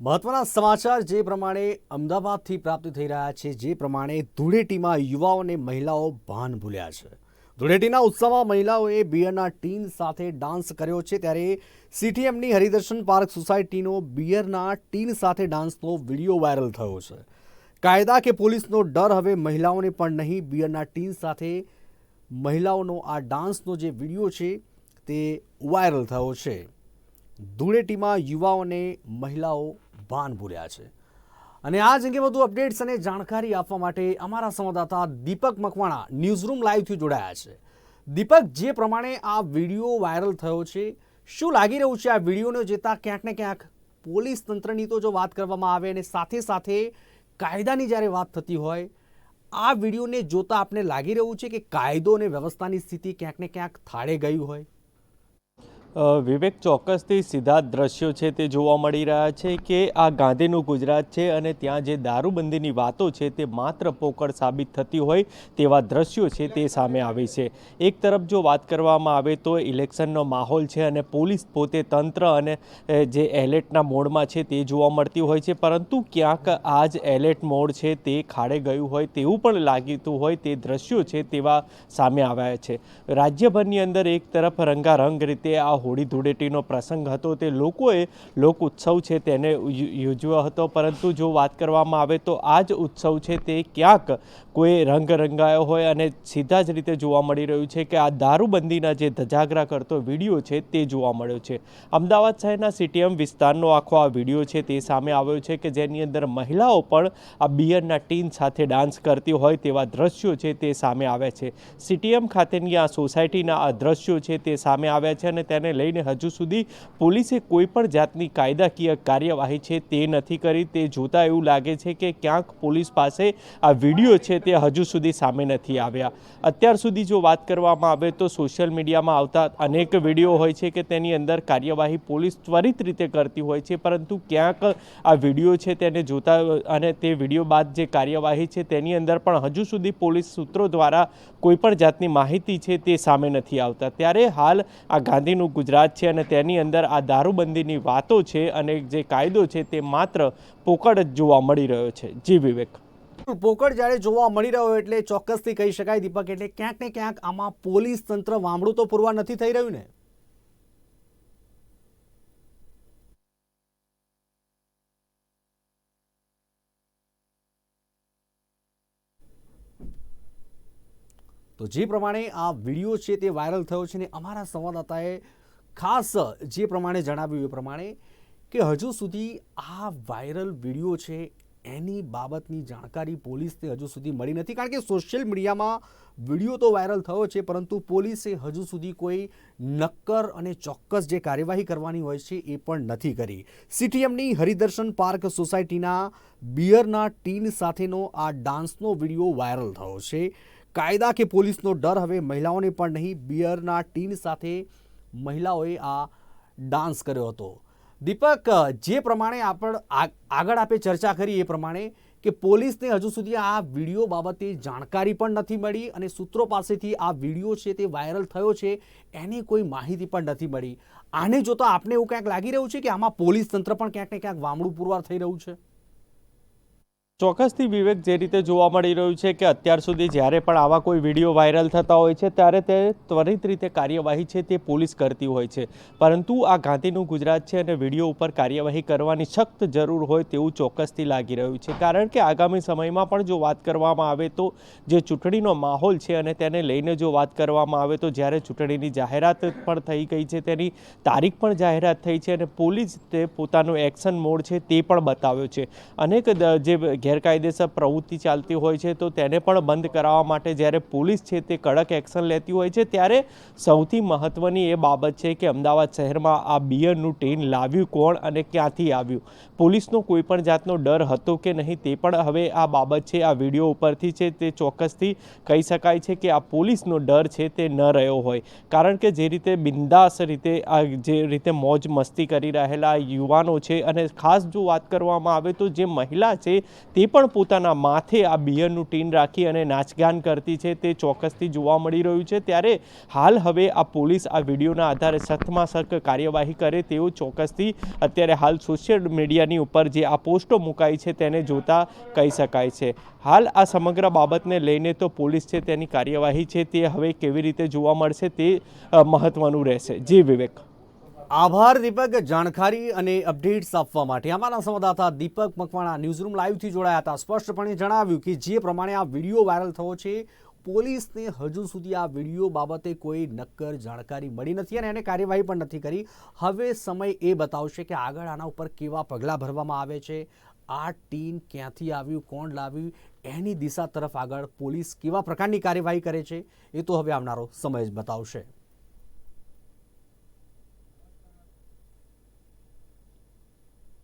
મહત્વના સમાચાર જે પ્રમાણે અમદાવાદથી પ્રાપ્ત થઈ રહ્યા છે, જે પ્રમાણે ધૂળેટીમાં યુવાઓ અને મહિલાઓ ભાન ભૂલ્યા છે. ધૂળેટીના ઉત્સવમાં મહિલાઓએ બિયરના ટીન સાથે ડાન્સ કર્યો છે. ત્યારે સીટીએમની હરિદર્શન પાર્ક સોસાયટીનો બિયરના ટીન સાથે ડાન્સનો વીડિયો વાયરલ થયો છે. કાયદા કે પોલીસનો ડર હવે મહિલાઓને પણ નહીં, બિયરના ટીન સાથે મહિલાઓનો આ ડાન્સનો જે વીડિયો છે તે વાયરલ થયો છે. ધૂળેટીમાં યુવાઓને મહિલાઓ ભાન ભૂલ્યા છે. અને આ જ અંગે વધુ અપડેટ્સ અને જાણકારી આપવા માટે અમારા સંવાદદાતા દીપક મકવાણા ન્યૂઝરૂમ લાઈવથી જોડાયા છે. દીપક, જે પ્રમાણે આ વીડિયો વાયરલ થયો છે, શું લાગી રહ્યું છે આ વિડીયોને જોતા ક્યાંક ને ક્યાંક પોલીસ તંત્રની તો જો વાત કરવામાં આવે અને સાથે સાથે કાયદાની જ્યારે વાત થતી હોય, આ વિડીયોને જોતા આપને લાગી રહ્યું છે કે કાયદો અને વ્યવસ્થાની સ્થિતિ ક્યાંક ને ક્યાંક થાળે ગઈ હોય? વિવેક ચોક્કસથી સીધા દ્રશ્યો છે તે જોવા મળી રહ્યા છે કે આ ગાંધીનું ગુજરાત છે અને ત્યાં જે દારૂબંધીની વાતો છે તે માત્ર પોકળ સાબિત થતી હોય તેવા દ્રશ્યો છે તે સામે આવે છે. એક તરફ જો વાત કરવામાં આવે તો ઇલેક્શનનો માહોલ છે અને પોલીસ પોતે તંત્ર અને જે એલર્ટના મોડમાં છે તે જોવા મળતી હોય છે, પરંતુ ક્યાંક આ જ એલર્ટ મોડ છે તે ખાડે ગયું હોય તેવું પણ લાગતું હોય તે દ્રશ્યો છે તેવા સામે આવ્યા છે. રાજ્યભરની અંદર એક તરફ રંગારંગ રીતે આ હોળી ધૂળેટીનો પ્રસંગ હતો, તે લોકોએ લોક ઉત્સવ છે તેને યોજ્યો હતો. પરંતુ જો વાત કરવામાં આવે તો આ જ ઉત્સવ છે તે ક્યાંક કોઈ રંગ રંગાયો હોય અને સીધા જ રીતે જોવા મળી રહ્યું છે કે આ દારૂબંધીના જે ધજાગરા કરતો વીડિયો છે તે જોવા મળ્યો છે. અમદાવાદ શહેરના સીટીએમ વિસ્તારનો આખો આ વીડિયો છે તે સામે આવ્યો છે કે જેની અંદર મહિલાઓ પણ આ બિયરના ટીન સાથે ડાન્સ કરતી હોય તેવા દ્રશ્યો છે તે સામે આવ્યા છે. સીટીએમ ખાતેની આ સોસાયટીના આ દ્રશ્યો છે તે સામે આવ્યા છે અને તેને લઈને હજુ સુધી પોલીસે કોઈ પણ જાતની કાયદાકીય કાર્યવાહી છે તે નથી કરી. તે જોતાં એવું લાગે છે કે ક્યાંક પોલીસ પાસે આ વીડિયો છે તે હજુ સુધી સામે નથી આવ્યા. અત્યાર સુધી જો વાત કરવામાં આવે તો સોશિયલ મીડિયામાં આવતા અનેક વીડિયો હોય છે કે તેની અંદર કાર્યવાહી પોલીસ ત્વરિત રીતે કરતી હોય છે, પરંતુ ક્યાંક આ વીડિયો છે તેને જોતા અને તે વીડિયો બાદ જે કાર્યવાહી છે તેની અંદર પણ હજુ સુધી પોલીસ સૂત્રો દ્વારા કોઈપણ જાતની માહિતી છે તે સામે નથી આવતા. ત્યારે હાલ આ ગાંધીનું ગુજરાત છે અને તેની અંદર આ દારૂબંધીની વાતો છે અને જે કાયદો છે તે માત્ર પોકળ જ જોવા મળી રહ્યો છે. જી વિવેક. પોકળ જ્યારે જોવા મળી રહ્યો હોય એટલે ચોક્કસથી કહી શકાય, દીપક, એટલે ક્યાંક ને ક્યાંક આમાં પોલીસ તંત્ર વામડું તો પૂરવા નથી થઈ રહ્યું ને? તો જે પ્રમાણે આ વીડિયો છે તે વાયરલ થયો છે ને અમારા સંવાદદાતાએ ખાસ જે પ્રમાણે જણાવ્યું એ પ્રમાણે કે હજુ સુધી આ વાયરલ વીડિયો છે એની બાબતની જાણકારી પોલીસને હજુ સુધી મળી નથી. કારણ કે સોશિયલ મીડિયામાં વીડિયો તો વાયરલ થયો છે, પરંતુ પોલીસે હજુ સુધી કોઈ નક્કર અને ચોક્કસ જે કાર્યવાહી કરવાની હોય છે એ પણ નથી કરી. સીટીએમની હરિદર્શન પાર્ક સોસાયટીના બિયરના ટીન સાથેનો આ ડાન્સનો વીડિયો વાયરલ થયો છે. કાયદા કે પોલીસનો ડર હવે મહિલાઓને પણ નહીં, બિયરના ટીન સાથે મહિલાઓએ આ ડાન્સ કર્યો હતો. દીપક, જે પ્રમાણે આપણ આગળ આપે ચર્ચા કરી એ પ્રમાણે કે પોલીસને હજુ સુધી આ વીડિયો બાબતે જાણકારી પણ નથી મળી અને સૂત્રો પાસેથી આ વીડિયો છે તે વાયરલ થયો છે એની કોઈ માહિતી પણ નથી મળી. આને જોતા આપને એવું ક્યાંક લાગી રહ્યું છે કે આમાં પોલીસ તંત્ર પણ ક્યાંક ને ક્યાંક વામડું પુરવાર થઈ રહ્યું છે? ચોક્કસથી વિવેક જે રીતે જોવા મળી રહ્યું છે કે અત્યાર સુધી જ્યારે પણ આવા કોઈ વીડિયો વાયરલ થતા હોય છે, ત્યારે તે ત્વરિત રીતે કાર્યવાહી છે તે પોલીસ કરતી હોય છે. પરંતુ આ ગાંધીનું ગુજરાત છે અને વીડિયો ઉપર કાર્યવાહી કરવાની સખ્ત જરૂર હોય તેવું ચોક્કસથી લાગી રહ્યું છે. કારણ કે આગામી સમયમાં પણ જો વાત કરવામાં આવે તો જે ચૂંટણીનો માહોલ છે અને તેને લઈને જો વાત કરવામાં આવે તો જ્યારે ચૂંટણીની જાહેરાત પણ થઈ ગઈ છે, તેની તારીખ પણ જાહેરાત થઈ છે અને પોલીસ તે પોતાનું એક્શન મોડ છે તે પણ બતાવ્યો છે. અનેક જે ગેરકાયદેસર પ્રવૃત્તિ ચાલતી હોય છે, તો તેને પણ બંધ કરાવવા માટે જ્યારે પોલીસ છે તે કડક એક્શન લેતી હોય છે, ત્યારે સૌથી મહત્ત્વની એ બાબત છે કે અમદાવાદ શહેરમાં આ બિયરનું ટીન લાવ્યું કોણ અને ક્યાંથી આવ્યું? પોલીસનો કોઈ પણ જાતનો ડર હતો કે નહીં તે પણ હવે આ બાબત છે, આ વીડિયો ઉપરથી છે તે ચોક્કસથી કહી શકાય છે કે આ પોલીસનો ડર છે તે ન રહ્યો હોય. કારણ કે જે રીતે બિંદાસ રીતે આ જે રીતે મોજ મસ્તી કરી રહેલા યુવાનો છે અને ખાસ જો વાત કરવામાં આવે તો જે મહિલા છે તે પણ પોતાના માથે આ બિયરનું ટીન રાખી અને નાચગાન કરતી છે. તે ચોક્કસથી જોવા મળી રહ્યું છે. ત્યારે હાલ હવે આ પોલીસ આ વિડીયોના આધારે સખ્તમાં સખ્ત કાર્યવાહી કરે તેવું ચોક્કસથી અત્યારે હાલ સોશિયલ મીડિયાની ઉપર જે આ પોસ્ટો મુકાઈ છે તેને જોતા કહી શકાય છે. હાલ આ સમગ્ર બાબતને લઈને તો પોલીસ છે તેની કાર્યવાહી છે તે હવે કેવી રીતે જોવા મળશે તે મહત્ત્વનું રહેશે. જી વિવેક. આભાર દીપક જાણકારી અને અપડેટ્સ આપવા માટે. અમારા સંવાદદાતા દીપક મકવાણા ન્યૂઝરૂમ લાઈવથી જોડાયા હતા. સ્પષ્ટપણે જણાવ્યું કે જે પ્રમાણે આ વીડિયો વાયરલ થયો છે, પોલીસને હજુ સુધી આ વીડિયો બાબતે કોઈ નક્કર જાણકારી મળી નથી અને એને કાર્યવાહી પણ નથી કરી. હવે સમય એ બતાવશે કે આગળ આના ઉપર કેવા પગલાં ભરવામાં આવે છે. આ ટીમ ક્યાંથી આવ્યું, કોણ લાવ્યું, એની દિશા તરફ આગળ પોલીસ કેવા પ્રકારની કાર્યવાહી કરે છે, એ તો હવે આવનારો સમય જ બતાવશે.